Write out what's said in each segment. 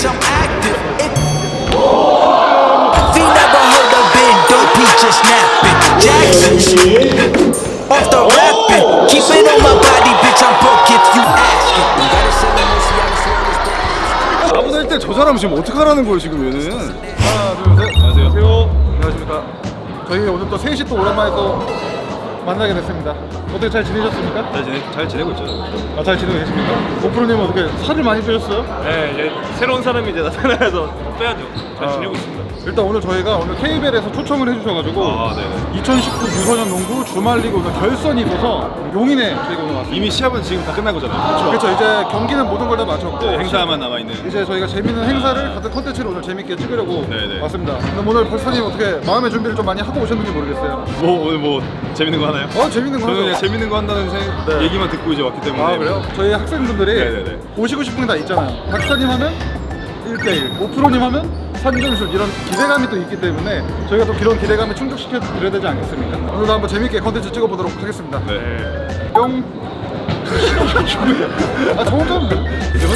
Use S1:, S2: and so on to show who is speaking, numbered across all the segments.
S1: bitch, I'm active. If, if he never heard of been dope, he just napping. Jackson's off the rapping. Keep it on my body, bitch, I'm broke if you asking. This.
S2: 아무나 할때 저 사람 지금 어떡하라는 거예요 지금 얘는 하나 둘셋 안녕하세요 안녕하십니까 저희 오늘 또 셋이 또 오랜만에 또 만나게 됐습니다 어떻게 잘 지내셨습니까?
S3: 잘, 지내, 잘 지내고 있죠.
S2: 아, 잘 지내고 계십니까? 오프로님 어떻게 살을 많이 빼셨어요?
S3: 네, 이제 새로운 사람이 이제 나타나서 빼야죠. 잘
S2: 아,
S3: 지내고 있습니다.
S2: 일단 오늘 저희가 오늘 KBL에서 초청을 해주셔가지고
S3: 아, 네네.
S2: 2019 유소년 농구 주말리그 오늘 결선이 있어서 용인에 저희가 오늘 왔습니다
S3: 이미 시합은 지금 다 끝난 거잖아요.
S2: 그렇죠 이제 경기는 모든 걸 다 마쳤고
S3: 네, 행사만 남아 있는.
S2: 이제 저희가 재밌는 행사를 같은 컨텐츠로 오늘 재밌게 찍으려고
S3: 네네.
S2: 왔습니다 근데 오늘 벌써님 어떻게 마음의 준비를 좀 많이 하고 오셨는지 모르겠어요
S3: 뭐 오늘 뭐 재밌는 거 하나요?
S2: 어 재밌는 거
S3: 저는 그냥
S2: 하죠
S3: 재밌는 거 한다는 생,
S2: 네.
S3: 얘기만 듣고 이제 왔기 때문에.
S2: 아 그래요? 저희 학생분들이
S3: 네네네.
S2: 오시고 싶은 게 다 있잖아요 박사님 하면 1대1 오프로님 하면 3점슛 이런 기대감이 또 있기 때문에 저희가 또 그런 기대감을 충족시켜 드려야 되지 않겠습니까? 오늘도 한번 재밌게 컨텐츠 찍어보도록 하겠습니다
S3: 네.
S2: 뿅 아, 저 혼자 하면 돼.
S3: 이제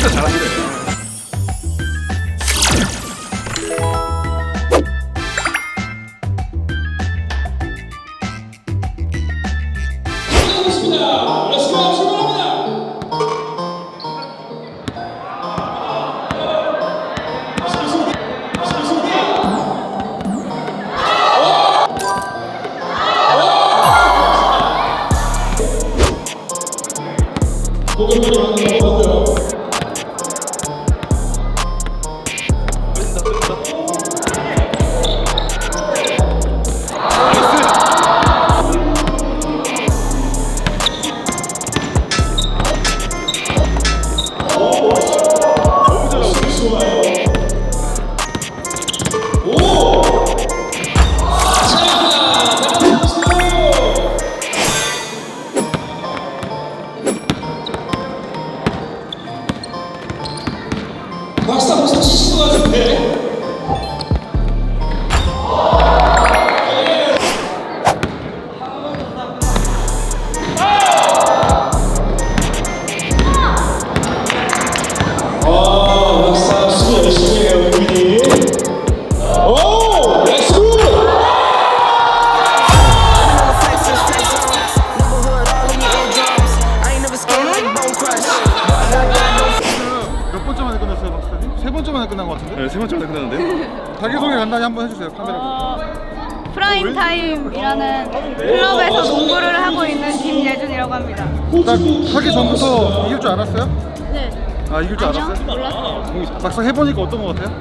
S4: 프라임 타임이라는 클럽에서 농구를 하고 있는 김예준이라고 합니다.
S2: 딱 하기 전부터 이길 줄 알았어요?
S4: 네.
S2: 아 이길 줄
S4: 아니요,
S2: 알았어요?
S4: 몰랐어요.
S2: 막상 해보니까 어떤 것 같아요?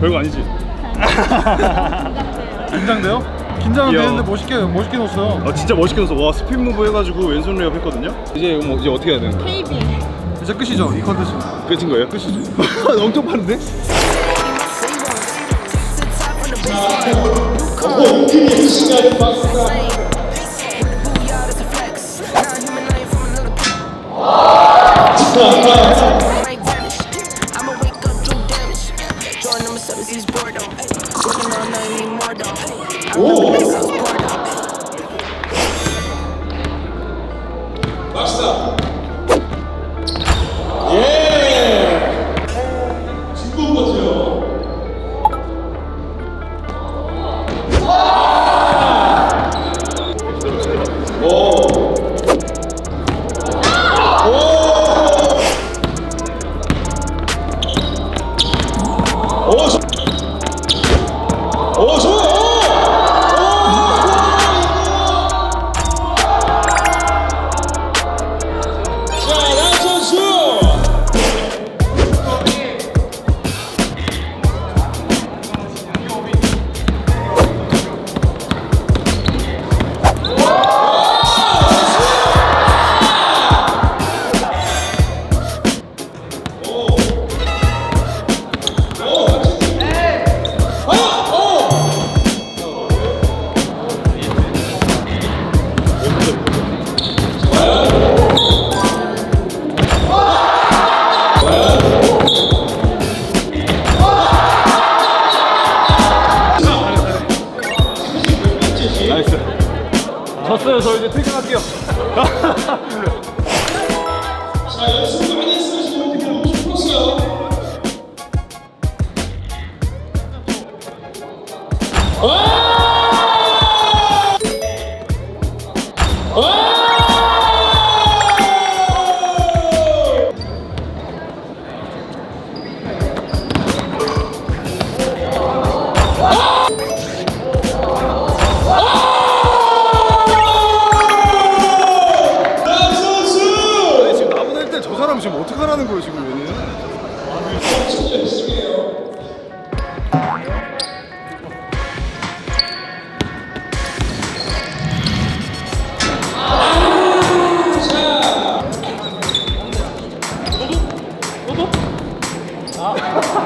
S3: 별거 아니지.
S2: 긴장돼요? 긴장은
S3: 이야.
S2: 되는데 멋있게 멋있게 넣었어요
S3: 아 진짜 멋있게 넣었어. 와 스핀 무브 해가지고 왼손 레이업 했거든요. 이제 뭐 이제 어떻게 해야 되는 거야?
S4: KB.
S2: 이제 끝이죠 이 컨텐츠
S3: 끝인 거예요? 끝이죠. 엄청 빠른데?
S5: 오, 그의 시간 박수가.
S1: Booyah, that's a flex. Now human life
S5: 이제 퇴근할게요. 자, 연습
S6: 아.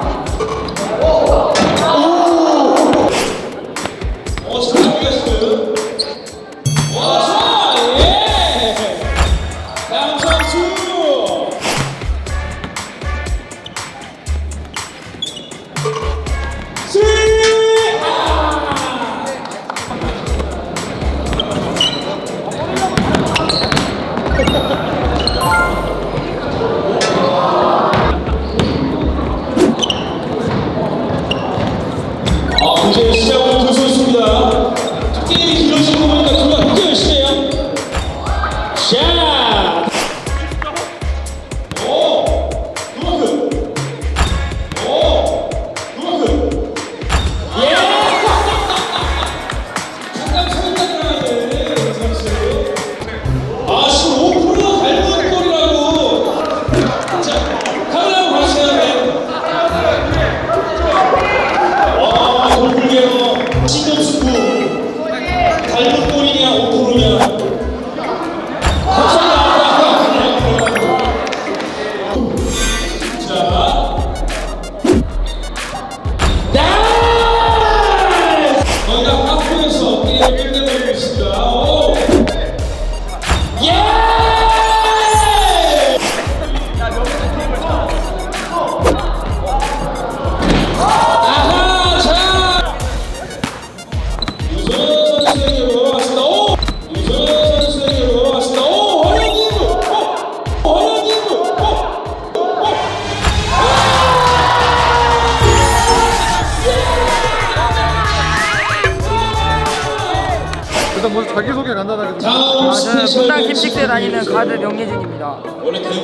S6: 다니는 가드 명예준입니다.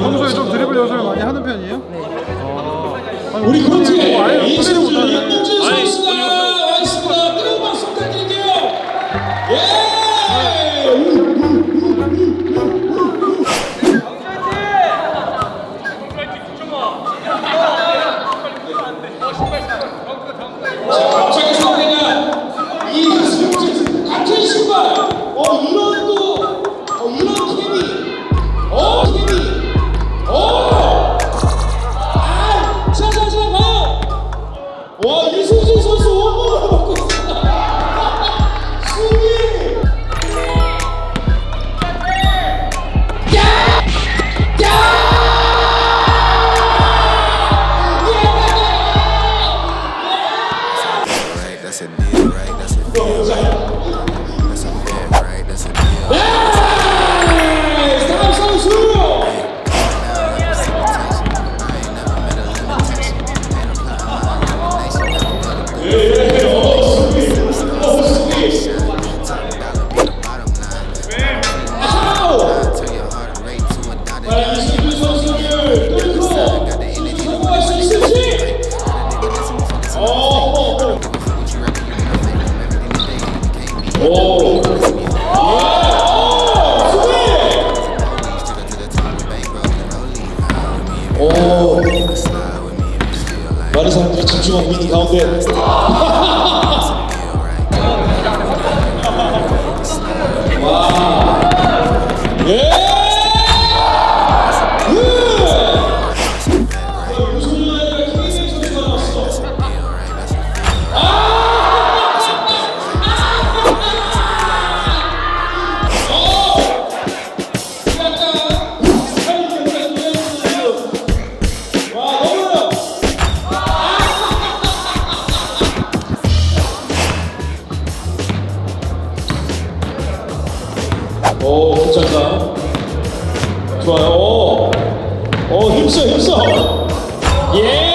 S2: 평소에 좀 드리블 연습을 많이 하는 편이에요? 네. 아,
S5: 우리
S2: 코치
S5: 에이스 어,
S7: That's a deal, right? That's a deal, right?
S5: 오, 괜찮다. 좋아요. 오, 오 힘써, 힘써. 예!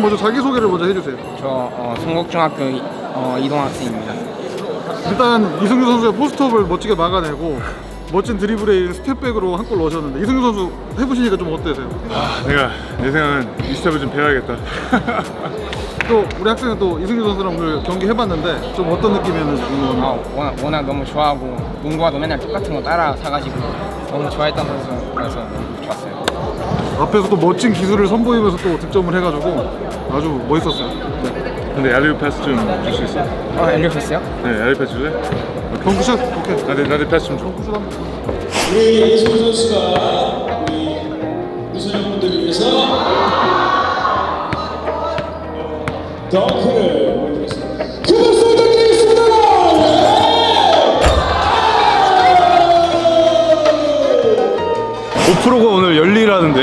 S2: 학생 먼저 자기 소개를 먼저 해주세요.
S6: 저 어, 성곡중학교 이- 어, 이동학생입니다.
S2: 일단 이승규 선수가 포스트업을 멋지게 막아내고 멋진 드리블에 스텝백으로 한 골 넣으셨는데 이승규 선수 해보시니까 좀 어떠세요?
S3: 아, 내가 내 생각은 이 스텝을 좀 배워야겠다.
S2: 또 우리 학생은 또 이승규 선수랑 오늘 경기 해봤는데 좀 어떤 느낌이었는지
S6: 아,
S2: 궁금합니다.
S6: 워낙, 워낙 너무 좋아하고 농구와도 맨날 똑같은 거 따라 사가지고 너무 좋아했던 선수 그래서 너무 좋았어요.
S2: 앞에서 또 멋진 기술을 선보이면서 또 득점을 해가지고 아주 멋있었어요. 네.
S3: 근데 야리 패스 좀 줄 수 있어?
S6: 어, 엘리오셨어요?
S3: 네, 야리 패스 줄래?
S2: 시작 오케이.
S3: 나한테 나한테 패스 좀 줘.
S2: 슛 한번.
S5: 우리 예솔 선수가 우리 미소년분들을 위해서 덩크를 보여드리겠습니다. 그 박수 부탁드리겠습니다. 네.
S3: 5%가 오늘 열리라는데.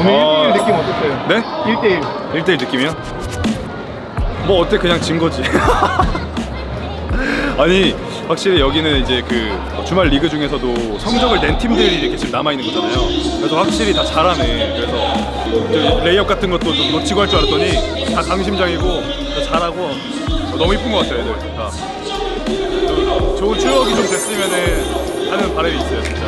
S2: 오늘
S3: 아.
S2: 1대1 느낌 어땠어요?
S3: 네?
S2: 1대1.
S3: 1대1 느낌이요? 뭐 어때 그냥 진 거지. 아니 확실히 여기는 이제 그 주말 리그 중에서도 성적을 낸 팀들이 이렇게 지금 남아 있는 거잖아요. 그래서 확실히 다 잘하네. 그래서 저 레이업 같은 것도 좀 놓치고 할 줄 알았더니 다 강심장이고 다 잘하고 너무 이쁜 것 같아요, 애들 다. 또 좋은 추억이 좀 됐으면은 하는 바람이 있어요, 진짜.